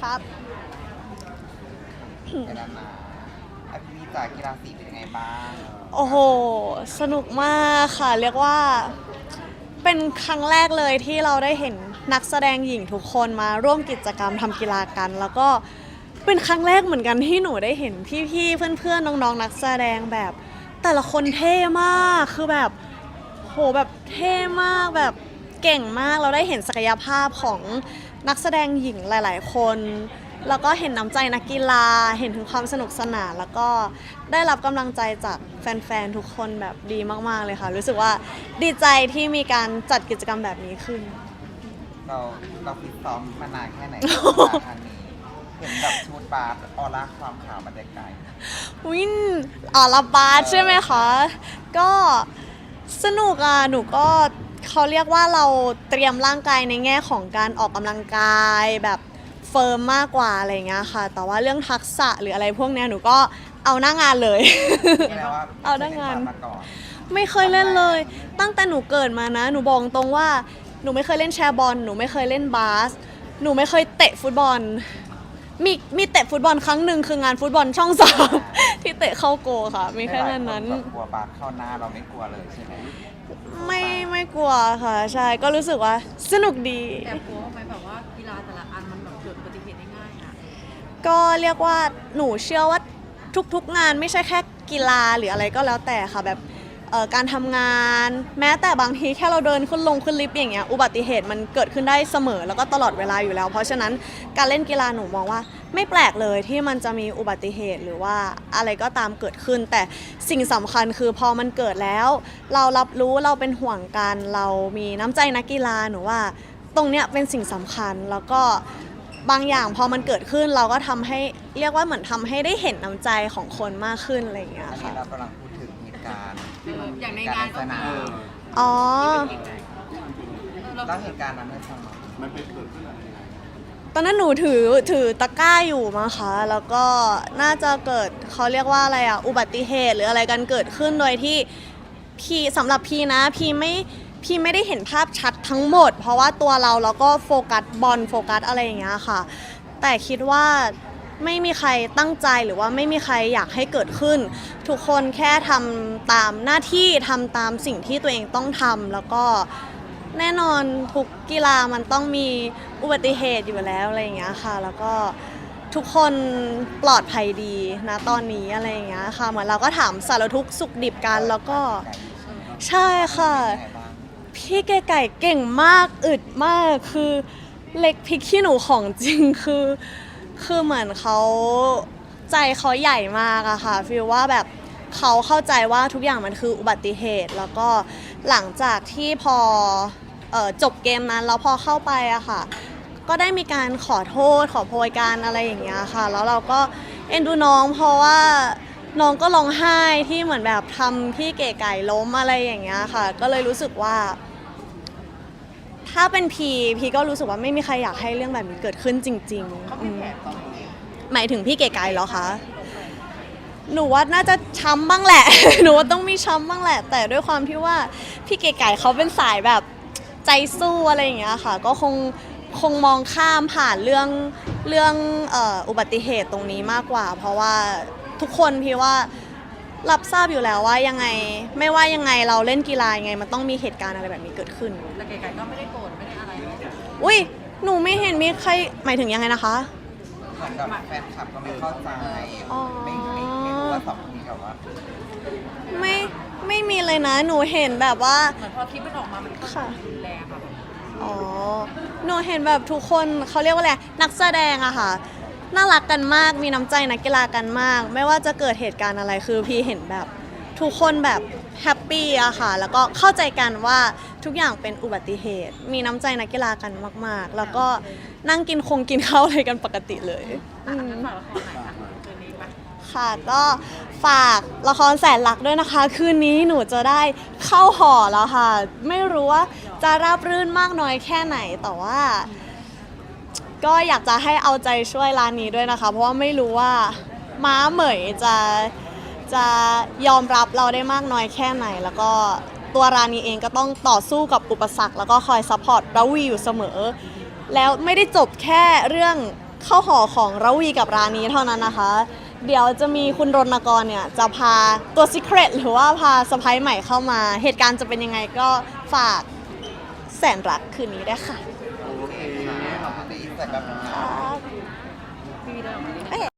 ครับในด้านหน้าอะพี่มีจากกีฬาสีเป็นยังไงบ้างโอ้โห สนุกมากค่ะ เรียกว่า เป็นครั้งแรกเลยที่เราได้เห็นนักแสดงหญิงทุกคนมาร่วมกิจกรรมทำกีฬากัน แล้วก็เป็นครั้งแรกเหมือนกันที่หนูได้เห็นพี่ๆเพื่อนๆน้องๆนักแสดงแบบ แต่ละคนเท่มากคือแบบ โหแบบเท่มากแบบ เก่งมากเราได้เห็นศักยภาพของนักแสดงหญิงหลาย ๆ คน แล้วก็เห็นน้ำใจนักกีฬา เห็นถึงความสนุกสนาน แล้วก็ได้รับกำลังใจจากแฟน ๆ ทุกคนแบบดีมาก ๆ เลยค่ะ รู้สึกว่าดีใจที่มีการจัดกิจกรรมแบบนี้ขึ้น เราเราฟิตซ้อมมานานแค่ไหนกับครั้งนี้เห็นแบบชุดบาสออร่าความขาวมันได้ไกลวินอ๋อลาบาสใช่ไหมคะ ก็สนุกอะ หนูก็ เขาเรียกว่าเราเตรียมร่างกายในแง่ของการออกกำลังกายแบบเฟิร์มมากกว่าอะไรอย่างเงี้ยค่ะ แต่ว่าเรื่องทักษะหรืออะไรพวกเนี้ยหนูก็เอาหน้างานเลย แปลว่าเอาหน้างานมาก่อน ไม่เคยเล่นเลย ตั้งแต่หนูเกิดมานะ หนูบอกตรงว่า หนูไม่เคยเล่นแชร์บอล หนูไม่เคยเล่นบาส หนูไม่เคยเตะฟุตบอล มีมีเตะฟุตบอลครั้งหนึ่งคืองานฟุตบอลช่องสาม ที่เตะเข้าโกค่ะ มีแค่นั้นนั้น หลายคแบบกลัวบาสเข้าหน้าเราไม่กลัวเลยใช่ไหมไม่ไม่กลัวค่ะ ใช่ก็รู้สึกว่าสนุกดี แอบกลัวไหมแบบว่ากีฬาแต่ละอันมันแบบเกิดอุบัติเหตุได้ง่ายอะก็เรียกว่าหนูเชื่อว่าทุกๆงานไม่ใช่แค่กีฬาหรืออะไรก็แล้วแต่ค่ะแบบเอ่อการทำงาน แม้แต่บางทีแค่เราเดินขึ้นลงขึ้นลิฟต์อย่างเงี้ยอุบัติเหตุมันเกิดขึ้นได้เสมอแล้วก็ตลอดเวลาอยู่แล้ว เพราะฉะนั้นการเล่นกีฬาหนูมองว่า ไม่แปลกเลยที่มันจะมีอุบัติเหตุหรือว่าอะไรก็ตามเกิดขึ้น แต่สิ่งสำคัญคือพอมันเกิดแล้ว เรารับรู้เราเป็นห่วงกันเรามีน้ำใจนักกีฬาหนูว่า ตรงเนี้ยเป็นสิ่งสำคัญแล้วก็บางอย่างพอมันเกิดขึ้นเราก็ทำให้เรียกว่าเหมือนทำให้ได้เห็นน้ำใจของคนมากขึ้นอะไรอย่างเงี้ยอันนี้ค่ะ เรากำลังพูดถึงเหตุการณ์อย่างในงานสนามอ๋อเราแล้วเหตุการณ์นั้นให้ฟังหน่อยมันเป็นเกิดขึ้นอะไรยังไง ตอนนั้นหนูถือถือตะกร้าอยู่มั้งคะแล้วก็น่าจะเกิดเขาเรียกว่าอะไรอะอุบัติเหตุหรืออะไรกันเกิดขึ้นโดยที่พี่สำหรับพี่นะพี่ไม่พี่ไม่ได้เห็นภาพชัดทั้งหมด เพราะว่าตัวเราเราก็โฟกัสบอลโฟกัสอะไรอย่างเงี้ยค่ะ แต่คิดว่าไม่มีใครตั้งใจหรือว่าไม่มีใครอยากให้เกิดขึ้น ทุกคนแค่ทำตามหน้าที่ทำตามสิ่งที่ตัวเองต้องทำแล้วก็ แน่นอนทุกกีฬามันต้องมีอุบัติเหตุอยู่แล้วอะไรอย่างเงี้ยค่ะ แล้วก็ทุกคนปลอดภัยดีนะตอนนี้อะไรอย่างเงี้ยค่ะ เหมือนเราก็ถามสารทุกข์สุขดิบกันแล้วก็ใช่ค่ะ พี่ไก่ไก่เก่งมากอึดมากคือเล็กพริกขี้หนูของจริงคือ คือเหมือนเขาใจเขาใหญ่มากอะค่ะฟีลว่าแบบเขาเข้าใจว่าทุกอย่างมันคืออุบัติเหตุ แล้วก็หลังจากที่พอ เออจบเกมนั้นแล้วพอเข้าไปอะค่ะ ก็ได้มีการขอโทษขอโพยการอะไรอย่างเงี้ยค่ะ แล้วเราก็เอ็นดูน้องเพราะว่าน้องก็ร้องไห้ที่เหมือนแบบทำพี่เก๋ไก่ล้มอะไรอย่างเงี้ยค่ะ ก็เลยรู้สึกว่า ถ้าเป็นพีพีก็รู้สึกว่าไม่มีใครอยากให้เรื่องแบบนี้เกิดขึ้นจริงๆอืมหมายถึงพี่เก๋ไก่เหรอคะ หนูว่าน่าจะช้ำบ้างแหละ หนูว่าต้องมีช้ำบ้างแหละ แต่ด้วยความที่ว่าพี่เก๋ไก่เขาเป็นสายแบบ ใจสู้อะไรอย่างเงี้ยค่ะ ก็คงคงมองข้ามผ่านเรื่องเรื่องเอ่ออุบัติเหตุตรงนี้มากกว่า เพราะว่าทุกคนพี่ว่ารับทราบอยู่แล้วว่ายังไงไม่ว่ายังไงเราเล่นกีฬายังไง มันต้องมีเหตุการณ์อะไรแบบนี้เกิดขึ้น แต่ไก่ๆก็ไม่ได้โกรธไม่ได้อะไรเลยอุ้ยหนูไม่เห็นมีใครหมายถึงยังไงนะคะ เหมือนกับแฟนคลับก็ไม่เข้าใจอ๋อ ไม่ไม่ไม่รู้ว่าสองคนนี้แบบว่า ไม่ไม่มีเลยนะหนูเห็นแบบว่า เหมือนพอคลิปมันออกมามันก็ค่ะ อ๋อ หนูเห็นแบบทุกคนเขาเรียกว่าอะไร นักแสดงอะค่ะ น่ารักกันมาก มีน้ำใจนักกีฬากันมาก ไม่ว่าจะเกิดเหตุการณ์อะไรคือพี่เห็นแบบ ทุกคนแบบแฮปปี้อะค่ะ แล้วก็เข้าใจกันว่าทุกอย่างเป็นอุบัติเหตุ มีน้ำใจนักกีฬากันมาก ๆ แล้วก็นั่งกินคงกินข้าวอะไรกันปกติเลยอะงั้นฝากละครหน่อยค่ะ ค่ะ ก็ฝากละครแสนรักด้วยนะคะ คืนนี้หนูจะได้เข้าหอแล้วค่ะ ไม่รู้ว่าจะราบรื่นมากน้อยแค่ไหนแต่ว่า ก็อยากจะให้เอาใจช่วยร้านนี้ด้วยนะคะ เพราะว่าไม่รู้ว่าม้าเหมยจะจะยอมรับเราได้มากน้อยแค่ไหน แล้วก็ตัวร้านนี้เองก็ต้องต่อสู้กับอุปสรรคแล้วก็คอยซัพพอร์ตราวีอยู่เสมอ แล้วไม่ได้จบแค่เรื่องเข้าหอของระวีกับร้านนี้เท่านั้นนะคะ เดี๋ยวจะมีคุณรณกรเนี่ย จะพาตัว Secret หรือว่าพาสไปใหม่เข้ามา เหตุการณ์จะเป็นยังไงก็ฝากแสนรักคืนนี้ได้วยค่ะโอเคค่ะขอบคุณที่อินเสิร์ตแบบนี้ครับ